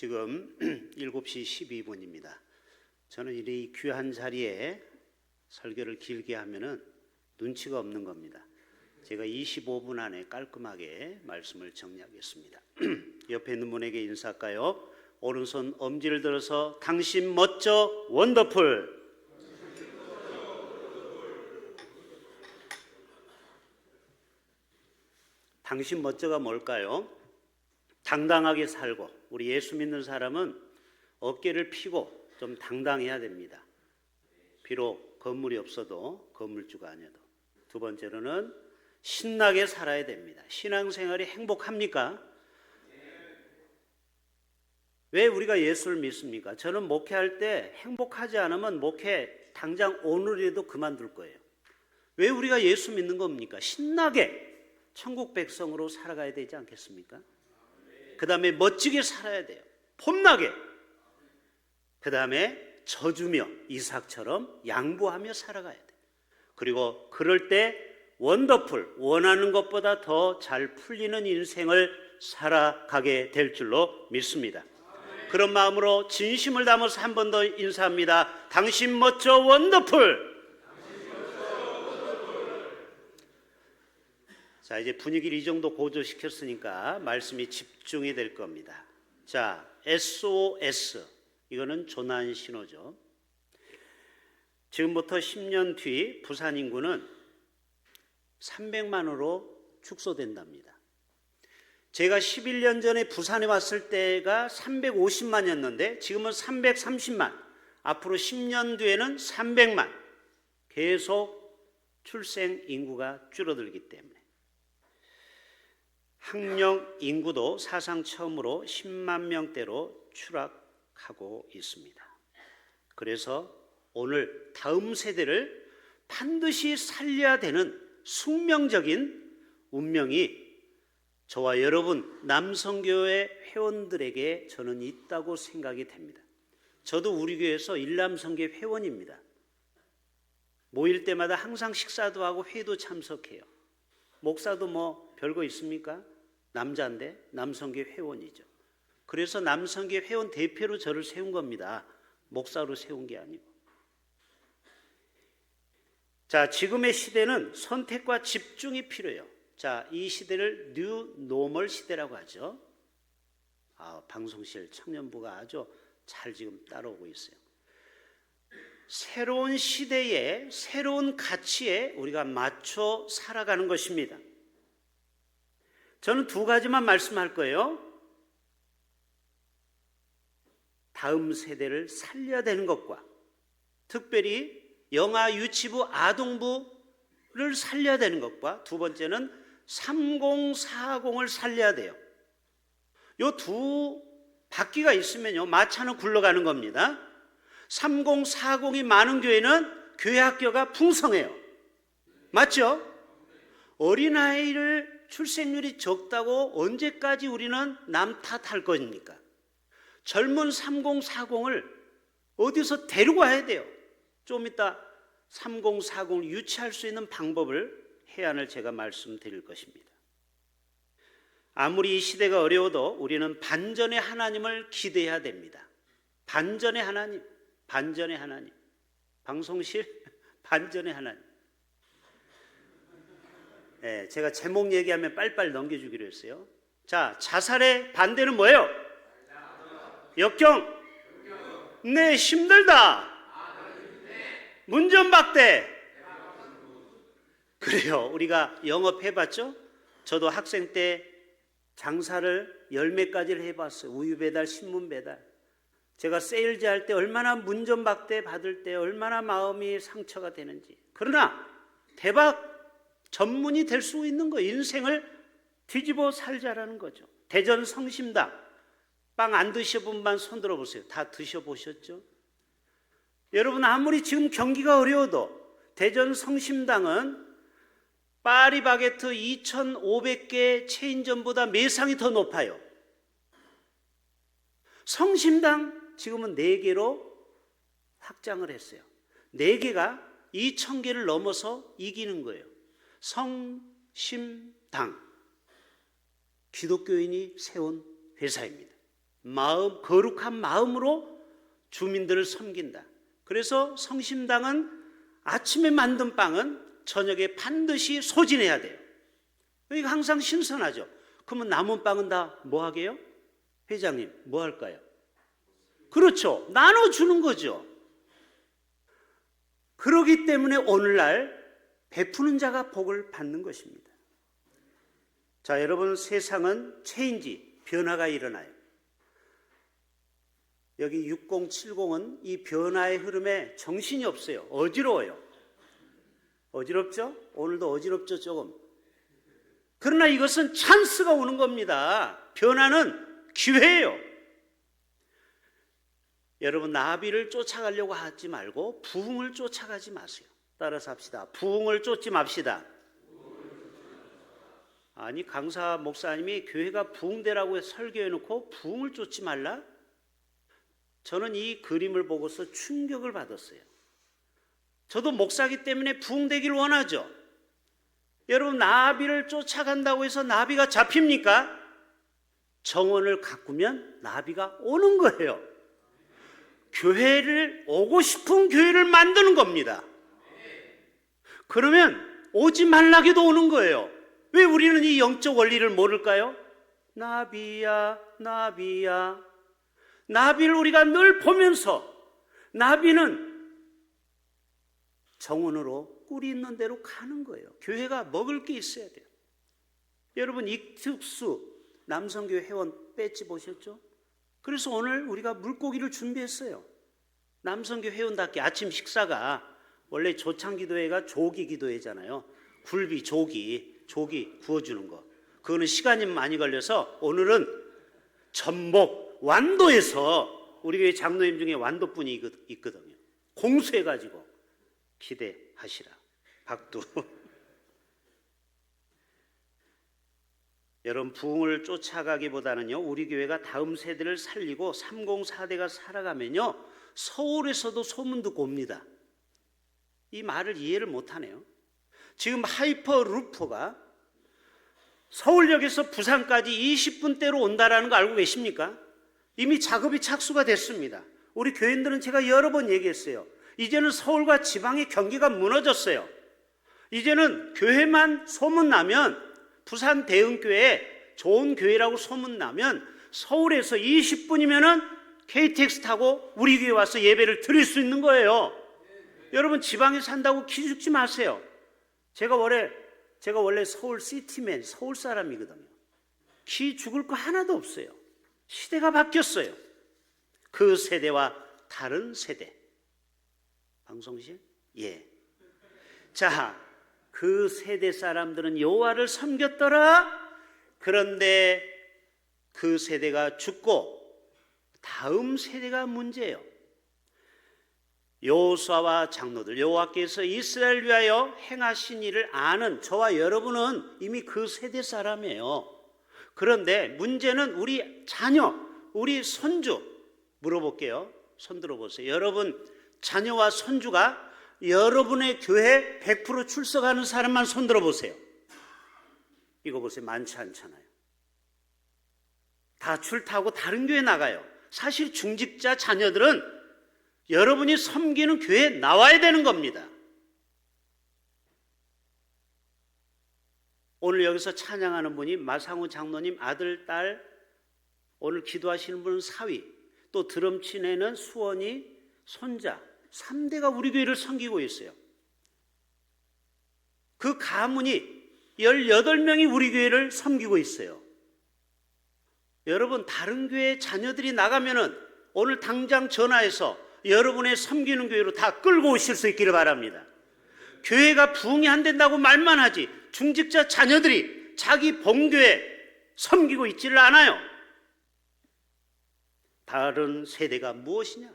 지금 7시 12분입니다. 저는 이 귀한 자리에 설교를 길게 하면은 눈치가 없는 겁니다. 제가 25분 안에 깔끔하게 말씀을 정리하겠습니다. 옆에 있는 분에게 인사할까요? 오른손 엄지를 들어서 당신 멋져 원더풀. 당신 멋져가 뭘까요? 당당하게 살고 우리 예수 믿는 사람은 어깨를 펴고 좀 당당해야 됩니다. 비록 건물이 없어도 건물주가 아니어도 두 번째로는 신나게 살아야 됩니다. 신앙생활이 행복합니까? 왜 우리가 예수를 믿습니까? 저는 목회할 때 행복하지 않으면 목회 당장 오늘이라도 그만둘 거예요. 왜 우리가 예수 믿는 겁니까? 신나게 천국 백성으로 살아가야 되지 않겠습니까? 그 다음에 멋지게 살아야 돼요. 폼나게. 그 다음에 져주며 이삭처럼 양보하며 살아가야 돼. 그리고 그럴 때 원더풀, 원하는 것보다 더 잘 풀리는 인생을 살아가게 될 줄로 믿습니다. 그런 마음으로 진심을 담아서 한 번 더 인사합니다. 당신 멋져 원더풀! 자, 이제 분위기를 이 정도 고조시켰으니까 말씀이 집 중이 될 겁니다. 자, SOS. 이거는 조난 신호죠. 지금부터 10년 뒤 부산 인구는 300만으로 축소된답니다. 제가 11년 전에 부산에 왔을 때가 350만이었는데 지금은 330만. 앞으로 10년 뒤에는 300만. 계속 출생 인구가 줄어들기 때문에. 학령 인구도 사상 처음으로 10만 명대로 추락하고 있습니다. 그래서 오늘 다음 세대를 반드시 살려야 되는 숙명적인 운명이 저와 여러분 남성교회 회원들에게 저는 있다고 생각이 됩니다. 저도 우리 교회에서 일남성교 회원입니다. 모일 때마다 항상 식사도 하고 회도 참석해요. 목사도 뭐 별거 있습니까? 남자인데 남성교 회원이죠. 그래서 남성교 회원 대표로 저를 세운 겁니다. 목사로 세운 게 아니고. 자, 지금의 시대는 선택과 집중이 필요해요. 자, 이 시대를 뉴 노멀 시대라고 하죠. 아, 방송실 청년부가 아주 잘 지금 따라오고 있어요. 새로운 시대에 새로운 가치에 우리가 맞춰 살아가는 것입니다. 저는 두 가지만 말씀할 거예요. 다음 세대를 살려야 되는 것과 특별히 영아 유치부 아동부를 살려야 되는 것과 두 번째는 3040을 살려야 돼요. 요 두 바퀴가 있으면요. 마차는 굴러가는 겁니다. 3040이 많은 교회는 교회 학교가 풍성해요. 맞죠? 어린아이를 출생률이 적다고 언제까지 우리는 남 탓할 겁니까? 젊은 3040을 어디서 데리고 와야 돼요. 좀 이따 3040을 유치할 수 있는 방법을 해안을 제가 말씀드릴 것입니다. 아무리 이 시대가 어려워도 우리는 반전의 하나님을 기대해야 됩니다. 반전의 하나님, 반전의 하나님. 방송실 반전의 하나님. 네, 제가 제목 얘기하면 빨빨 넘겨주기로 했어요. 자, 자살의 반대는 뭐예요? 역경. 네, 힘들다. 문전박대. 그래요. 우리가 영업해봤죠? 저도 학생 때 장사를 열매까지를 해봤어요. 우유 배달, 신문 배달. 제가 세일즈 할 때 얼마나 문전박대 받을 때 얼마나 마음이 상처가 되는지. 그러나 대박 전문이 될 수 있는 거 인생을 뒤집어 살자라는 거죠. 대전 성심당 빵 안 드셔본 분 손 들어 보세요. 다 드셔보셨죠? 여러분 아무리 지금 경기가 어려워도 대전 성심당은 파리바게트 2,500개 체인점보다 매상이 더 높아요. 성심당 지금은 4개로 확장을 했어요. 4개가 2,000개를 넘어서 이기는 거예요. 성심당. 기독교인이 세운 회사입니다. 마음 거룩한 마음으로 주민들을 섬긴다. 그래서 성심당은 아침에 만든 빵은 저녁에 반드시 소진해야 돼요. 이거 항상 신선하죠. 그러면 남은 빵은 다 뭐 하게요? 회장님, 뭐 할까요? 그렇죠. 나눠주는 거죠. 그러기 때문에 오늘날 베푸는 자가 복을 받는 것입니다. 자, 여러분 세상은 체인지, 변화가 일어나요. 여기 6070은 이 변화의 흐름에 정신이 없어요. 어지러워요. 어지럽죠? 오늘도 어지럽죠, 조금. 그러나 이것은 찬스가 오는 겁니다. 변화는 기회예요. 여러분 나비를 쫓아가려고 하지 말고 부흥을 쫓아가지 마세요. 따라서 합시다. 부흥을 쫓지 맙시다. 아니 강사 목사님이 교회가 부흥대라고 설교해 놓고 부흥을 쫓지 말라? 저는 이 그림을 보고서 충격을 받았어요. 저도 목사기 때문에 부흥되기를 원하죠. 여러분 나비를 쫓아간다고 해서 나비가 잡힙니까? 정원을 가꾸면 나비가 오는 거예요. 교회를 오고 싶은 교회를 만드는 겁니다. 그러면 오지 말라게도 오는 거예요. 왜 우리는 이 영적 원리를 모를까요? 나비야, 나비야. 나비를 우리가 늘 보면서 나비는 정원으로 꿀이 있는 대로 가는 거예요. 교회가 먹을 게 있어야 돼요. 여러분 이특수 남성교회 회원 배지 보셨죠? 그래서 오늘 우리가 물고기를 준비했어요. 남성교 회원답게 아침 식사가 원래 조창기도회가 조기 기도회잖아요. 굴비 조기 조기 구워주는 거. 그거는 시간이 많이 걸려서 오늘은 전복 완도에서 우리 교회 장로님 중에 완도분이 있거든요. 공수해가지고 기대하시라. 박두. 여러분 부흥을 쫓아가기보다는요 우리 교회가 다음 세대를 살리고 304대가 살아가면요 서울에서도 소문 듣고 옵니다. 이 말을 이해를 못하네요. 지금 하이퍼 루퍼가 서울역에서 부산까지 20분대로 온다라는 거 알고 계십니까? 이미 작업이 착수가 됐습니다. 우리 교인들은 제가 여러 번 얘기했어요. 이제는 서울과 지방의 경기가 무너졌어요. 이제는 교회만 소문나면 부산 대흥교회 좋은 교회라고 소문나면 서울에서 20분이면은 KTX 타고 우리 교회 와서 예배를 드릴 수 있는 거예요. 여러분 지방에 산다고 기죽지 마세요. 제가 원래 제가 원래 서울 시티맨 서울 사람이거든요. 기 죽을 거 하나도 없어요. 시대가 바뀌었어요. 그 세대와 다른 세대. 방송실? 예. 자, 그 세대 사람들은 여호와를 섬겼더라. 그런데 그 세대가 죽고 다음 세대가 문제예요. 여호수아와 장로들 여호와께서 이스라엘 위하여 행하신 일을 아는 저와 여러분은 이미 그 세대 사람이에요. 그런데 문제는 우리 자녀, 우리 손주 물어볼게요. 손 들어보세요. 여러분 자녀와 손주가 여러분의 교회 100% 출석하는 사람만 손 들어보세요. 이거 보세요. 많지 않잖아요. 다 출타고 다른 교회 나가요. 사실 중직자 자녀들은 여러분이 섬기는 교회에 나와야 되는 겁니다. 오늘 여기서 찬양하는 분이 마상우 장로님 아들, 딸, 오늘 기도하시는 분은 사위, 또 드럼 치내는 수원이 손자, 3대가 우리 교회를 섬기고 있어요. 그 가문이 18명이 우리 교회를 섬기고 있어요. 여러분, 다른 교회 자녀들이 나가면은 오늘 당장 전화해서 여러분의 섬기는 교회로 다 끌고 오실 수 있기를 바랍니다. 교회가 부흥이 안 된다고 말만 하지 중직자 자녀들이 자기 본교회 섬기고 있지를 않아요. 다른 세대가 무엇이냐?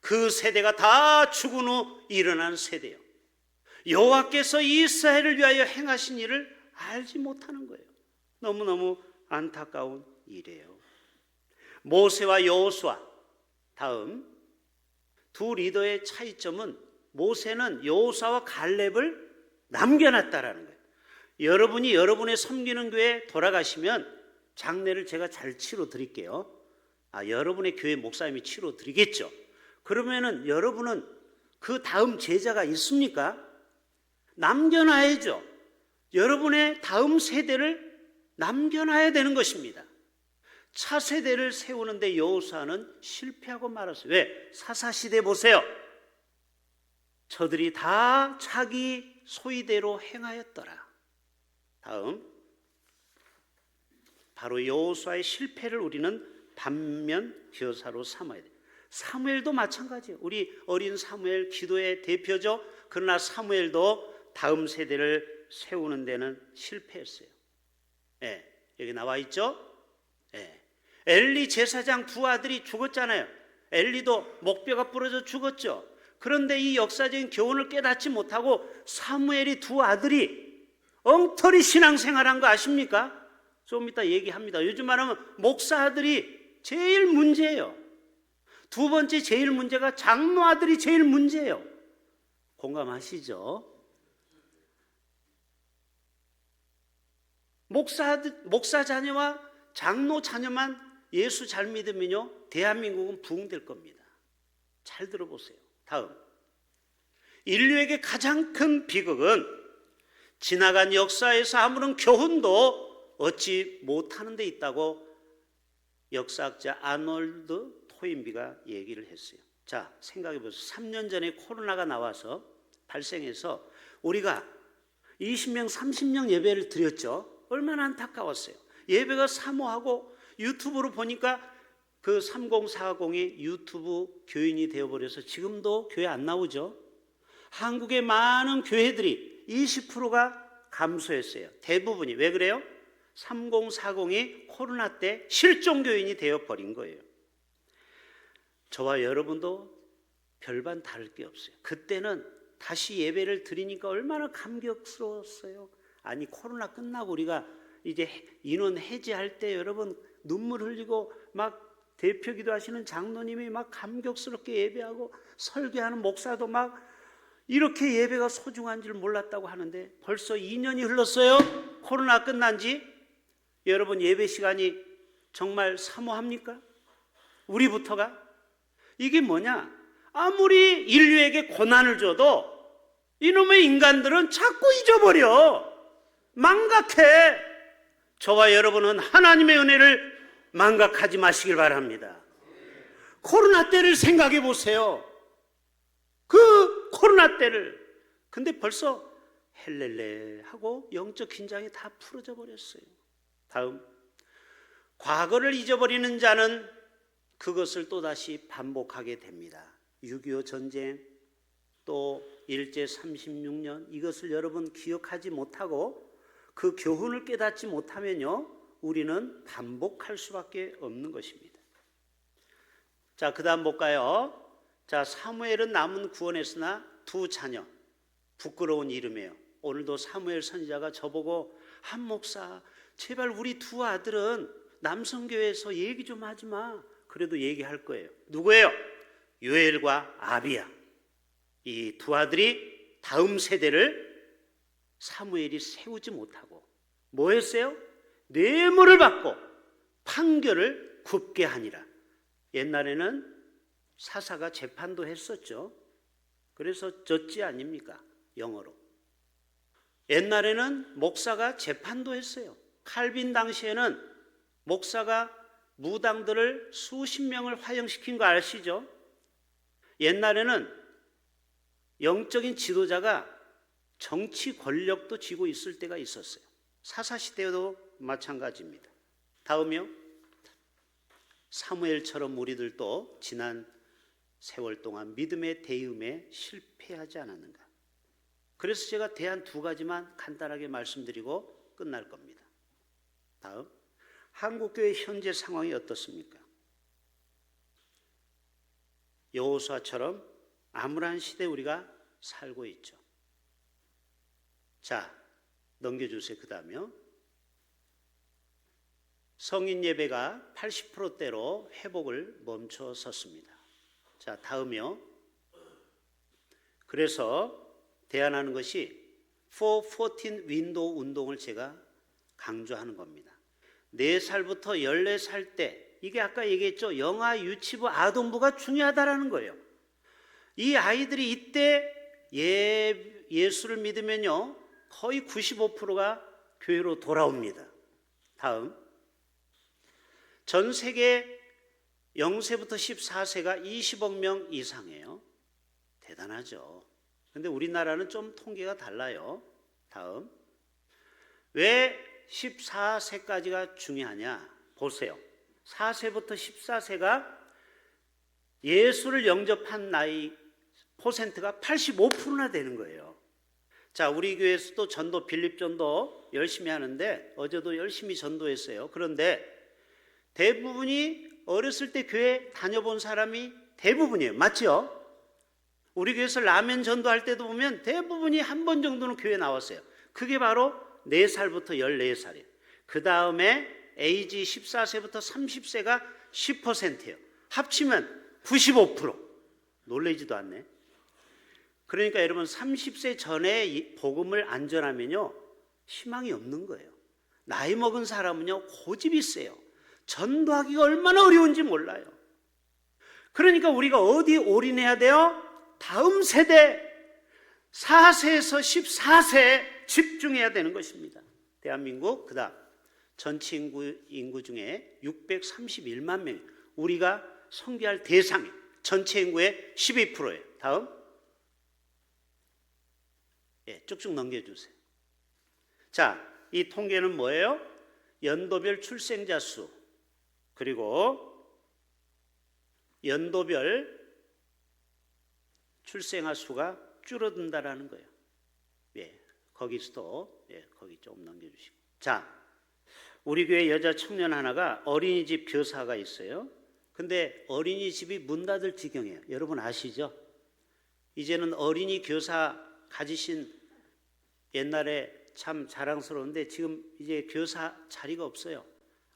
그 세대가 다 죽은 후 일어난 세대요. 여호와께서 이스라엘을 위하여 행하신 일을 알지 못하는 거예요. 너무너무 안타까운 일이에요. 모세와 여호수아 다음 두 리더의 차이점은 모세는 여호수아와 갈렙을 남겨놨다라는 거예요. 여러분이 여러분의 섬기는 교회 돌아가시면 장례를 제가 잘 치러 드릴게요. 아, 여러분의 교회 목사님이 치료 드리겠죠. 그러면은 여러분은 그 다음 제자가 있습니까? 남겨놔야죠. 여러분의 다음 세대를 남겨놔야 되는 것입니다. 차세대를 세우는데 여호수아는 실패하고 말았어요. 왜? 사사시대 보세요. 저들이 다 자기 소위대로 행하였더라. 다음 바로 여호수아의 실패를 우리는 반면 교사로 삼아야 돼. 사무엘도 마찬가지예요. 우리 어린 사무엘 기도의 대표죠. 그러나 사무엘도 다음 세대를 세우는 데는 실패했어요. 예, 여기 나와 있죠? 예. 엘리 제사장 두 아들이 죽었잖아요. 엘리도 목뼈가 부러져 죽었죠. 그런데 이 역사적인 교훈을 깨닫지 못하고 사무엘이 두 아들이 엉터리 신앙생활한 거 아십니까? 좀 이따 얘기합니다. 요즘 말하면 목사 아들이 제일 문제예요. 두 번째 제일 문제가 장로 아들이 제일 문제예요. 공감하시죠? 목사 목사 자녀와 장로 자녀만 예수 잘 믿으면요 대한민국은 부흥될 겁니다. 잘 들어보세요. 다음 인류에게 가장 큰 비극은 지나간 역사에서 아무런 교훈도 얻지 못하는 데 있다고 역사학자 아놀드 토인비가 얘기를 했어요. 자, 생각해 보세요. 3년 전에 코로나가 나와서 발생해서 우리가 20명, 30명 예배를 드렸죠. 얼마나 안타까웠어요. 예배가 사모하고 유튜브로 보니까 그 3040이 유튜브 교인이 되어버려서 지금도 교회 안 나오죠. 한국의 많은 교회들이 20%가 감소했어요. 대부분이. 왜 그래요? 3040이 코로나 때 실종 교인이 되어버린 거예요. 저와 여러분도 별반 다를 게 없어요. 그때는 다시 예배를 드리니까 얼마나 감격스러웠어요. 아니 코로나 끝나고 우리가 이제 인원 해제할 때 여러분 눈물 흘리고 막 대표 기도하시는 장로님이 막 감격스럽게 예배하고 설교하는 목사도 막 이렇게 예배가 소중한 줄 몰랐다고 하는데 벌써 2년이 흘렀어요. 코로나 끝난 지 여러분 예배 시간이 정말 사모합니까? 우리부터가 이게 뭐냐? 아무리 인류에게 고난을 줘도 이놈의 인간들은 자꾸 잊어버려. 망각해. 저와 여러분은 하나님의 은혜를 망각하지 마시길 바랍니다. 코로나 때를 생각해 보세요. 그 코로나 때를. 근데 벌써 헬렐레 하고 영적 긴장이 다 풀어져 버렸어요. 다음. 과거를 잊어버리는 자는 그것을 또다시 반복하게 됩니다. 6.25 전쟁, 또 일제 36년, 이것을 여러분 기억하지 못하고 그 교훈을 깨닫지 못하면요, 우리는 반복할 수밖에 없는 것입니다. 자, 그 다음 볼까요? 자, 사무엘은 남은 구원했으나 두 자녀, 부끄러운 이름이에요. 오늘도 사무엘 선지자가 저보고 한 목사, 제발 우리 두 아들은 남성교회에서 얘기 좀 하지 마. 그래도 얘기할 거예요. 누구예요? 요엘과 아비야. 이 두 아들이 다음 세대를 사무엘이 세우지 못하고 뭐 했어요? 뇌물을 받고 판결을 굽게 하니라. 옛날에는 사사가 재판도 했었죠. 그래서 졌지 아닙니까? 영어로. 옛날에는 목사가 재판도 했어요. 칼빈 당시에는 목사가 무당들을 수십 명을 화형시킨 거 아시죠? 옛날에는 영적인 지도자가 정치 권력도 쥐고 있을 때가 있었어요. 사사시대도 마찬가지입니다. 다음이요. 사무엘처럼 우리들도 지난 세월 동안 믿음의 대음에 실패하지 않았는가. 그래서 제가 대한 두 가지만 간단하게 말씀드리고 끝날 겁니다. 다음. 한국교회 현재 상황이 어떻습니까? 여호수아처럼 암울한 시대 우리가 살고 있죠. 자, 넘겨주세요. 그 다음요. 성인 예배가 80%대로 회복을 멈춰 섰습니다. 자, 다음이요. 그래서 대안하는 것이 414 윈도우 운동을 제가 강조하는 겁니다. 4살부터 14살 때 이게 아까 얘기했죠. 영아, 유치부, 아동부가 중요하다라는 거예요. 이 아이들이 이때 예, 예수를 믿으면요. 거의 95%가 교회로 돌아옵니다. 다음. 전 세계 0세부터 14세가 20억 명 이상이에요. 대단하죠. 근데 우리나라는 좀 통계가 달라요. 다음. 왜 14세까지가 중요하냐? 보세요. 4세부터 14세가 예수를 영접한 나이 퍼센트가 85%나 되는 거예요. 자, 우리 교회에서도 전도 빌립 전도 열심히 하는데 어제도 열심히 전도했어요. 그런데 대부분이 어렸을 때 교회 다녀본 사람이 대부분이에요. 맞죠? 우리 교회에서 라면 전도할 때도 보면 대부분이 한 번 정도는 교회 나왔어요. 그게 바로 4살부터 14살이에요. 그 다음에 에이지 14세부터 30세가 10%예요. 합치면 95%. 놀래지도 않네. 그러니까 여러분 30세 전에 이 복음을 안 전하면요 희망이 없는 거예요. 나이 먹은 사람은요 고집이 세요. 전도하기가 얼마나 어려운지 몰라요. 그러니까 우리가 어디 올인해야 돼요? 다음 세대 4세에서 14세에 집중해야 되는 것입니다. 대한민국 그다음 전체 인구, 인구 중에 631만 명 우리가 성교할 대상이 전체 인구의 12%예요. 다음 예, 쭉쭉 넘겨주세요. 자, 이 통계는 뭐예요? 연도별 출생자 수 그리고 연도별 출생아 수가 줄어든다라는 거예요. 예, 거기서도 예, 거기 조금 넘겨주시고. 자, 우리 교회 여자 청년 하나가 어린이집 교사가 있어요. 근데 어린이집이 문 닫을 지경이에요. 여러분 아시죠? 이제는 어린이 교사 가지신 옛날에 참 자랑스러운데 지금 이제 교사 자리가 없어요.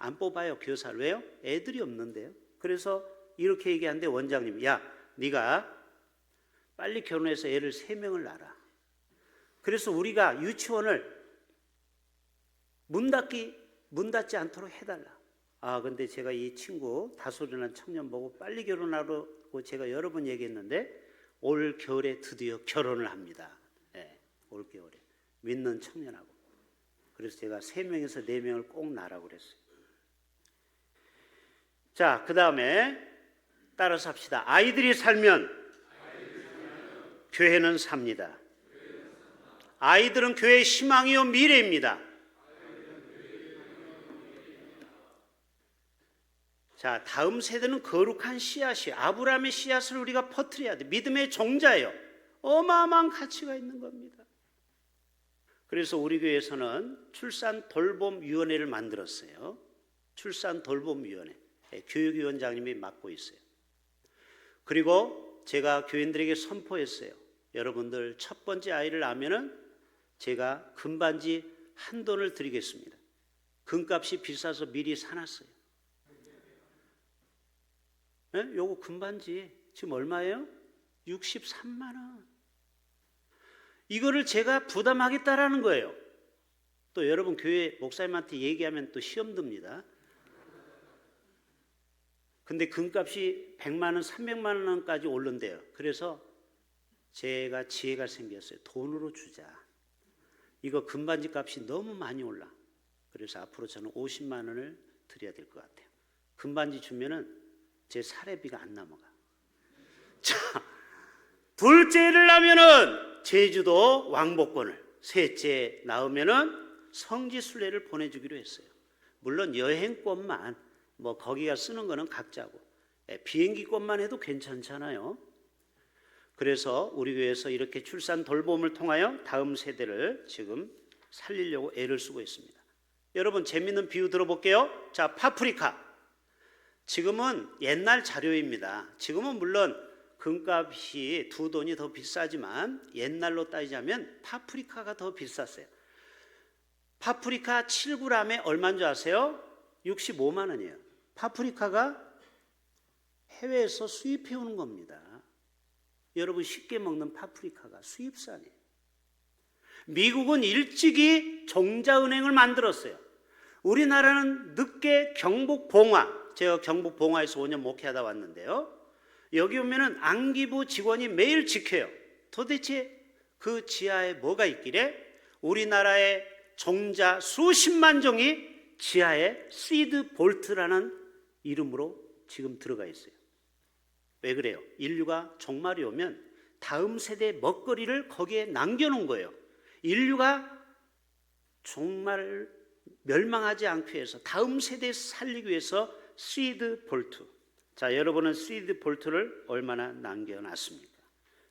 안 뽑아요 교사를 왜요? 애들이 없는데요. 그래서 이렇게 얘기하는데 원장님, 야, 네가 빨리 결혼해서 애를 세 명을 낳아. 그래서 우리가 유치원을 문 닫기 문 닫지 않도록 해달라. 아, 근데 제가 이 친구 다소리난 청년 보고 빨리 결혼하라고 제가 여러 번 얘기했는데 올 겨울에 드디어 결혼을 합니다. 예, 올 겨울에 믿는 청년하고. 그래서 제가 세 명에서 네 명을 꼭 낳으라고 그랬어요. 자, 그 다음에 따라서 합시다. 아이들이 살면 교회는 삽니다. 아이들은 교회의 희망이요 미래입니다. 자, 다음 세대는 거룩한 씨앗이 아브라함의 씨앗을 우리가 퍼뜨려야 돼. 믿음의 종자예요. 어마어마한 가치가 있는 겁니다. 그래서 우리 교회에서는 출산 돌봄 위원회를 만들었어요. 출산 돌봄 위원회. 예, 교육위원장님이 맡고 있어요. 그리고 제가 교인들에게 선포했어요. 여러분들 첫 번째 아이를 낳으면은 제가 금반지 한 돈을 드리겠습니다. 금값이 비싸서 미리 사놨어요. 예? 요거 금반지 지금 얼마예요? 63만 원. 이거를 제가 부담하겠다라는 거예요. 또 여러분 교회 목사님한테 얘기하면 또 시험 듭니다. 근데 금값이 100만 원, 300만 원까지 오른대요. 그래서 제가 지혜가 생겼어요. 돈으로 주자. 이거 금반지 값이 너무 많이 올라. 그래서 앞으로 저는 50만 원을 드려야 될 것 같아요. 금반지 주면은 제 사례비가 안 넘어가. 자, 둘째를 낳으면은 제주도 왕복권을, 셋째 낳으면은 성지 순례를 보내주기로 했어요. 물론 여행권만 뭐 거기가 쓰는 거는 각자고 예, 비행기권만 해도 괜찮잖아요. 그래서 우리 교회에서 이렇게 출산 돌봄을 통하여 다음 세대를 지금 살리려고 애를 쓰고 있습니다. 여러분 재밌는 비유 들어볼게요. 자, 파프리카. 지금은 옛날 자료입니다. 지금은 물론 금값이 두 돈이 더 비싸지만 옛날로 따지자면 파프리카가 더 비쌌어요. 파프리카 7g에 얼마인 줄 아세요? 65만 원이에요. 파프리카가 해외에서 수입해 오는 겁니다. 여러분 쉽게 먹는 파프리카가 수입산이에요. 미국은 일찍이 종자은행을 만들었어요. 우리나라는 늦게 경복 봉화 제가 경북 봉화에서 5년 목회하다 왔는데요. 여기 오면은 안기부 직원이 매일 지켜요. 도대체 그 지하에 뭐가 있길래 우리나라의 종자 수십만 종이 지하에 시드 볼트라는 이름으로 지금 들어가 있어요. 왜 그래요? 인류가 종말이 오면 다음 세대 먹거리를 거기에 남겨놓은 거예요. 인류가 정말 멸망하지 않기 위해서 다음 세대 살리기 위해서 시드 볼트. 자, 여러분은 시드 볼트를 얼마나 남겨놨습니까?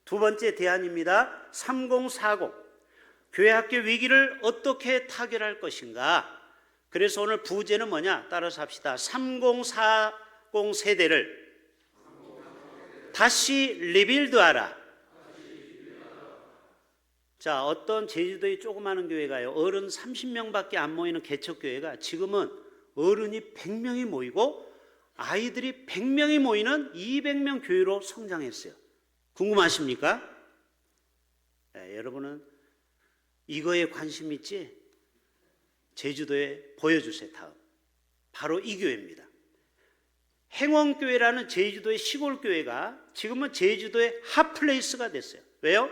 두 번째 대안입니다. 3040. 교회 학교 위기를 어떻게 타결할 것인가? 그래서 오늘 부제는 뭐냐? 따라서 합시다. 3040 세대를 다시 리빌드하라. 자, 어떤 제주도의 조그마한 교회가요. 어른 30명밖에 안 모이는 개척교회가 지금은 어른이 100명이 모이고 아이들이 100명이 모이는 200명 교회로 성장했어요. 궁금하십니까? 네, 여러분은 이거에 관심 있지? 제주도에 보여주세요, 다음. 바로 이 교회입니다. 행원교회라는 제주도의 시골교회가 지금은 제주도의 핫플레이스가 됐어요. 왜요?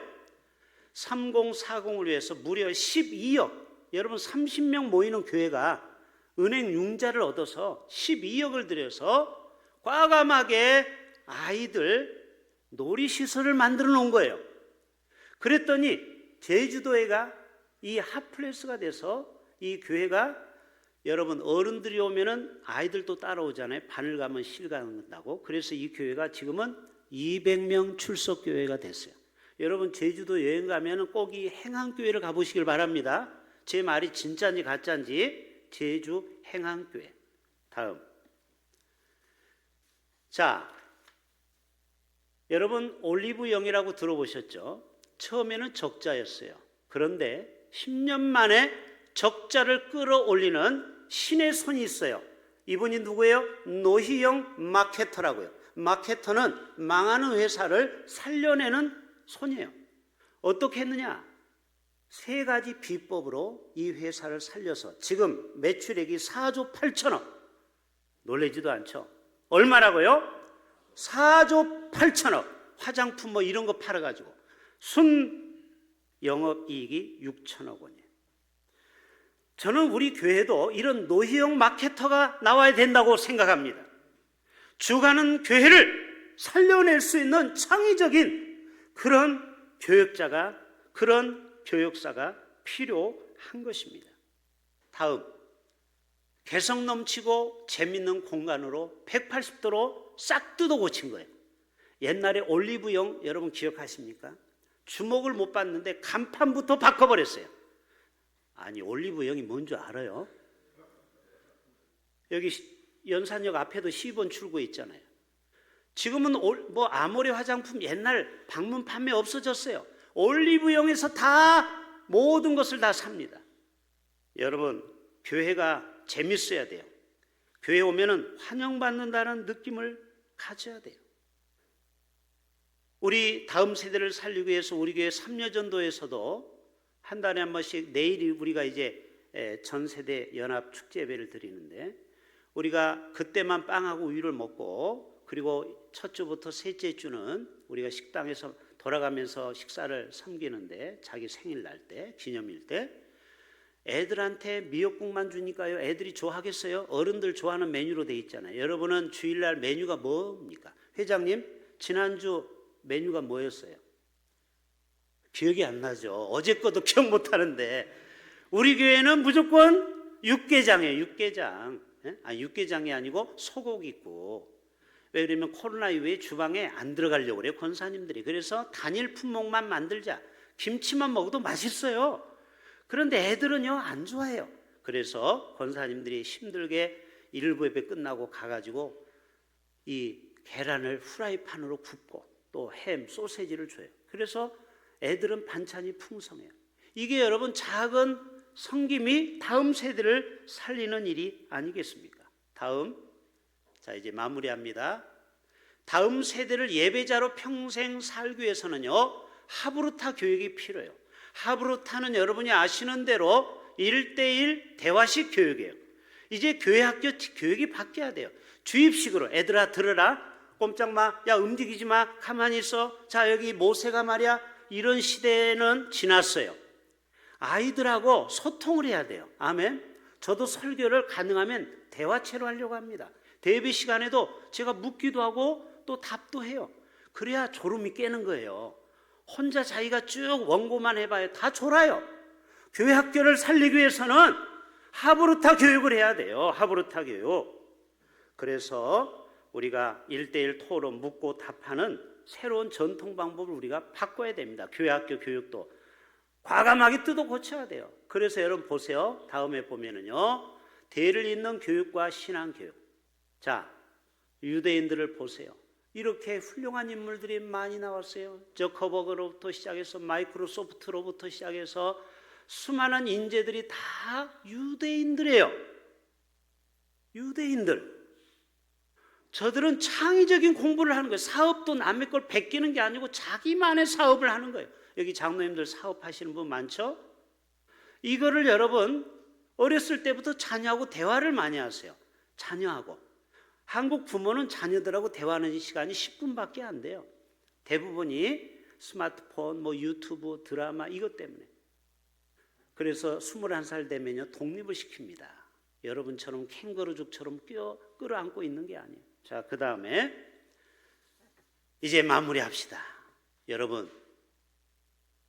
3040을 위해서 무려 12억, 여러분 30명 모이는 교회가 은행 융자를 얻어서 12억을 들여서 과감하게 아이들 놀이시설을 만들어 놓은 거예요. 그랬더니 제주도에가 이 핫플레이스가 돼서 이 교회가 여러분 어른들이 오면은 아이들도 따라오잖아요. 바늘 가면 실 간다고. 그래서 이 교회가 지금은 200명 출석 교회가 됐어요. 여러분 제주도 여행 가면은 꼭 이 행안교회를 가보시길 바랍니다. 제 말이 진짜인지 가짜인지 제주 행안교회. 다음. 자, 여러분 올리브영이라고 들어보셨죠? 처음에는 적자였어요. 그런데 10년 만에 적자를 끌어올리는 신의 손이 있어요. 이분이 누구예요? 노희영 마케터라고요. 마케터는 망하는 회사를 살려내는 손이에요. 어떻게 했느냐? 세 가지 비법으로 이 회사를 살려서 지금 매출액이 4조 8천억. 놀래지도 않죠? 얼마라고요? 4조 8천억. 화장품 뭐 이런 거 팔아가지고. 순 영업이익이 6천억 원이에요. 저는 우리 교회도 이런 노희영 마케터가 나와야 된다고 생각합니다. 주가는 교회를 살려낼 수 있는 창의적인 그런 교육자가, 그런 교육사가 필요한 것입니다. 다음, 개성 넘치고 재밌는 공간으로 180도로 싹 뜯어 고친 거예요. 옛날에 올리브영 여러분 기억하십니까? 주목을 못 받는데 간판부터 바꿔버렸어요. 아니 올리브영이 뭔 줄 알아요? 여기 연산역 앞에도 10원 출구 있잖아요. 지금은 뭐 아모레 화장품 옛날 방문 판매 없어졌어요. 올리브영에서 다 모든 것을 다 삽니다. 여러분 교회가 재밌어야 돼요. 교회 오면은 환영받는다는 느낌을 가져야 돼요. 우리 다음 세대를 살리기 위해서 우리 교회 삼여전도에서도 한 달에 한 번씩 내일이 우리가 이제 전 세대 연합 축제 예배를 드리는데 우리가 그때만 빵하고 우유를 먹고 그리고 첫 주부터 셋째 주는 우리가 식당에서 돌아가면서 식사를 섬기는데 자기 생일 날 때 기념일 때 애들한테 미역국만 주니까요 애들이 좋아하겠어요? 어른들 좋아하는 메뉴로 돼 있잖아요. 여러분은 주일날 메뉴가 뭡니까? 회장님 지난주 메뉴가 뭐였어요? 기억이 안 나죠. 어제 거도 기억 못 하는데 우리 교회는 무조건 육개장이에요. 육개장. 예? 아 육개장이 아니고 소고기 있고 왜 그러면 코로나 이후에 주방에 안 들어가려고 그래요. 권사님들이. 그래서 단일 품목만 만들자. 김치만 먹어도 맛있어요. 그런데 애들은요 안 좋아해요. 그래서 권사님들이 힘들게 일부 예배 끝나고 가가지고 이 계란을 후라이판으로 굽고 또 햄, 소세지를 줘요. 그래서 애들은 반찬이 풍성해요. 이게 여러분 작은 성김이 다음 세대를 살리는 일이 아니겠습니까? 다음 자 이제 마무리합니다. 다음 세대를 예배자로 평생 살기 위해서는요 하브루타 교육이 필요해요. 하브루타는 여러분이 아시는 대로 1대1 대화식 교육이에요. 이제 교회 학교 교육이 바뀌어야 돼요. 주입식으로 애들아 들어라. 꼼짝 마. 야 움직이지 마. 가만히 있어. 자 여기 모세가 말이야. 이런 시대는 지났어요. 아이들하고 소통을 해야 돼요. 아멘. 저도 설교를 가능하면 대화체로 하려고 합니다. 대비 시간에도 제가 묻기도 하고 또 답도 해요. 그래야 졸음이 깨는 거예요. 혼자 자기가 쭉 원고만 해봐요. 다 졸아요. 교회 학교를 살리기 위해서는 하브루타 교육을 해야 돼요. 하브루타 교육. 그래서 우리가 일대일 토론 묻고 답하는 새로운 전통 방법을 우리가 바꿔야 됩니다. 교회 학교 교육도 과감하게 뜯어 고쳐야 돼요. 그래서 여러분 보세요. 다음에 보면은요. 대를 잇는 교육과 신앙 교육. 자, 유대인들을 보세요. 이렇게 훌륭한 인물들이 많이 나왔어요. 저커버그로부터 시작해서 마이크로소프트로부터 시작해서 수많은 인재들이 다 유대인들이에요. 유대인들. 저들은 창의적인 공부를 하는 거예요. 사업도 남의 걸 베끼는 게 아니고 자기만의 사업을 하는 거예요. 여기 장로님들 사업하시는 분 많죠? 이거를 여러분 어렸을 때부터 자녀하고 대화를 많이 하세요. 자녀하고. 한국 부모는 자녀들하고 대화하는 시간이 10분밖에 안 돼요. 대부분이 스마트폰, 뭐 유튜브, 드라마 이것 때문에. 그래서 21살 되면요 독립을 시킵니다. 여러분처럼 캥거루족처럼 끌어안고 있는 게 아니에요. 자, 그 다음에 이제 마무리합시다. 여러분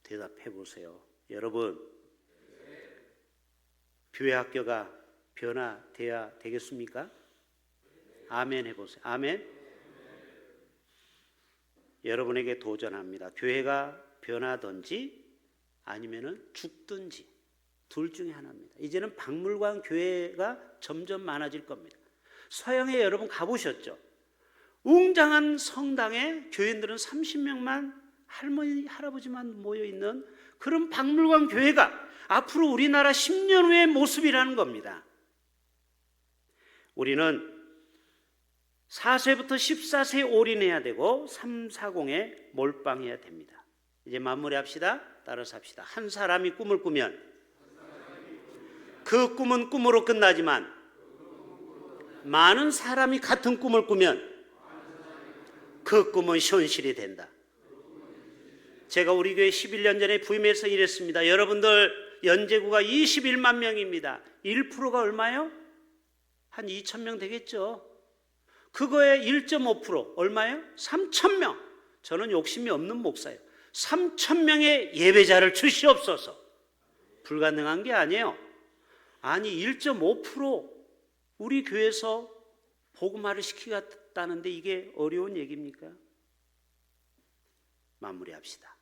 대답해 보세요. 여러분 교회 학교가 변화돼야 되겠습니까? 아멘 해보세요. 아멘. 여러분에게 도전합니다. 교회가 변하든지 아니면은 죽든지 둘 중에 하나입니다. 이제는 박물관 교회가 점점 많아질 겁니다. 서양에 여러분 가보셨죠? 웅장한 성당에 교인들은 30명만 할머니 할아버지만 모여 있는 그런 박물관 교회가 앞으로 우리나라 10년 후의 모습이라는 겁니다. 우리는 4세부터 14세에 올인해야 되고 3, 40에 몰빵해야 됩니다. 이제 마무리합시다. 따라서 합시다. 한 사람이 꿈을 꾸면 그 꿈은 꿈으로 끝나지만 많은 사람이 같은 꿈을 꾸면 그 꿈은 현실이 된다. 제가 우리 교회 11년 전에 부임해서 일했습니다. 여러분들 연제구가 21만 명입니다. 1%가 얼마요? 한 2천 명 되겠죠. 그거의 1.5% 얼마예요? 3천 명. 저는 욕심이 없는 목사예요. 3천 명의 예배자를 주시옵소서. 불가능한 게 아니에요. 아니 1.5% 우리 교회에서 복음화를 시키겠다는데 이게 어려운 얘기입니까? 마무리합시다.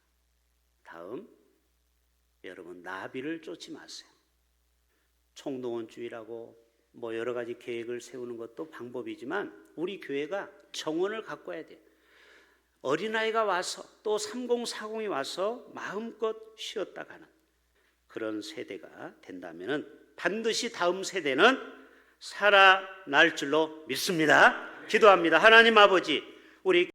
다음 여러분 나비를 쫓지 마세요. 총동원주의라고 뭐 여러 가지 계획을 세우는 것도 방법이지만 우리 교회가 정원을 가꿔야 돼요. 어린아이가 와서 또 3040이 와서 마음껏 쉬었다 가는 그런 세대가 된다면 반드시 다음 세대는 살아날 줄로 믿습니다. 기도합니다. 하나님 아버지, 우리